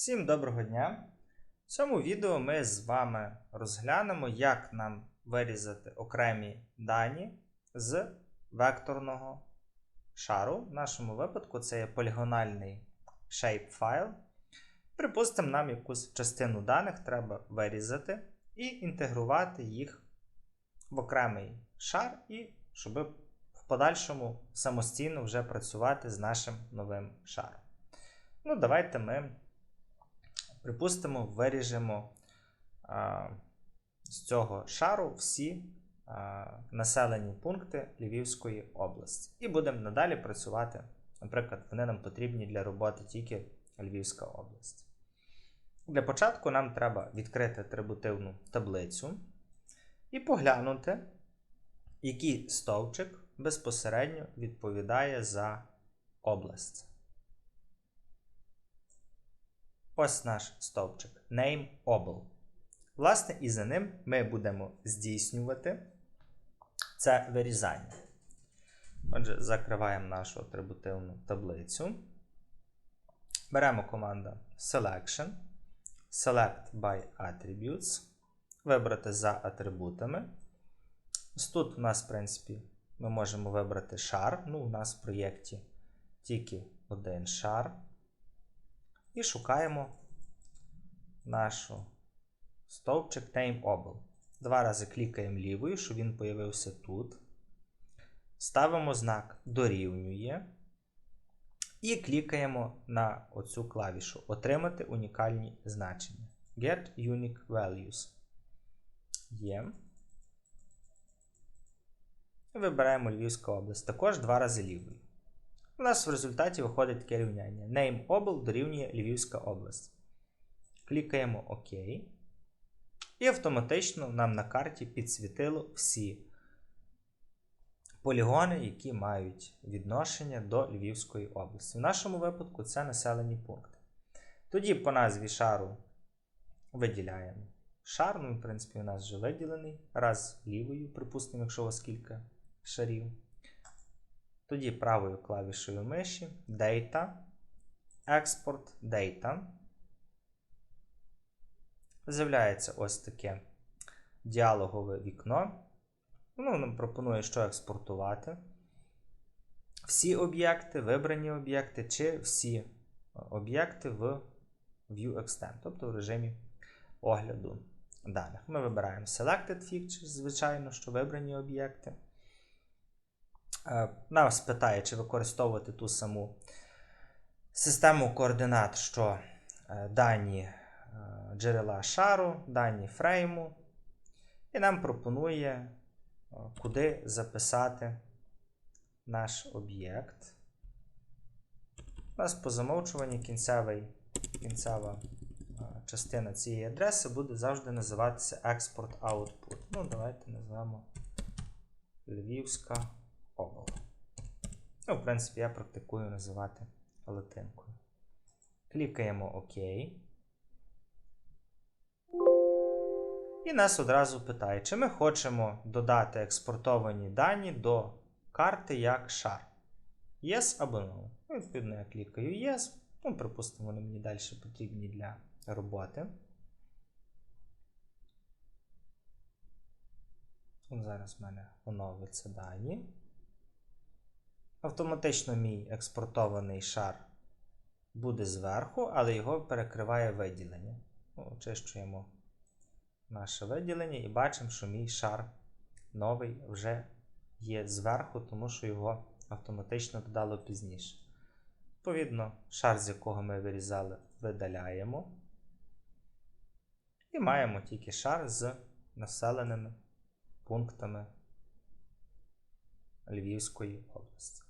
Всім доброго дня! В цьому відео ми з вами розглянемо, як нам вирізати окремі дані з векторного шару. В нашому випадку це є полігональний shapefile. Припустимо, нам якусь частину даних треба вирізати і інтегрувати їх в окремий шар, і щоб в подальшому самостійно вже працювати з нашим новим шаром. Ну, давайте ми, припустимо, виріжемо а, з цього шару всі а, населені пункти Львівської області. І будемо надалі працювати. Наприклад, вони нам потрібні для роботи тільки Львівська область. Для початку нам треба відкрити атрибутивну таблицю і поглянути, який стовпчик безпосередньо відповідає за область. Ось наш стовпчик Name Obl. Власне, і за ним ми будемо здійснювати це вирізання. Отже, закриваємо нашу атрибутивну таблицю. Беремо команду Selection, Select by Attributes, вибрати за атрибутами. Ось Тут у нас, в принципі, ми можемо вибрати шар. Ну, у нас в проєкті тільки один шар. І шукаємо нашу стовпчик NameObl. Два рази клікаємо лівою, щоб він появився тут. Ставимо знак дорівнює. І клікаємо на оцю клавішу Отримати унікальні значення. Get Unique Values. Є. Вибираємо Львівська область. Також два рази лівою. У нас в результаті виходить таке рівняння. Name обл дорівнює Львівська область. Клікаємо ОК. І автоматично нам на карті підсвітило всі полігони, які мають відношення до Львівської області. В нашому випадку це населені пункти. Тоді по назві шару виділяємо шар. Ну, в принципі, у нас вже виділений. Раз лівою, припустимо, якщо у вас кілька шарів. Тоді правою клавішою миші Data, Export Data. З'являється ось таке діалогове вікно. Ну, нам пропонує, що експортувати. Всі об'єкти, вибрані об'єкти, чи всі об'єкти в View Extend, тобто в режимі огляду даних. Ми вибираємо Selected Features, звичайно, що вибрані об'єкти. Нас питає, чи використовувати ту саму систему координат, що дані джерела шару, дані фрейму. І нам пропонує, куди записати наш об'єкт. У нас по замовчуванні кінцевий, кінцева частина цієї адреси буде завжди називатися Export Output. Ну, давайте назвемо Львівська принципі, я практикую називати латинкою. Клікаємо ОК. І нас одразу питає, чи ми хочемо додати експортовані дані до карти як шар. Yes або no. Ну, Відповідно, я клікаю Yes. Ну, припустимо, вони мені далі потрібні для роботи. Зараз в мене оновиться дані. Автоматично мій експортований шар буде зверху, але його перекриває виділення. Очищуємо наше виділення і бачимо, що мій шар новий вже є зверху, тому що його автоматично додало пізніше. Відповідно, шар, з якого ми вирізали, видаляємо. І маємо тільки шар з населеними пунктами Львівської області.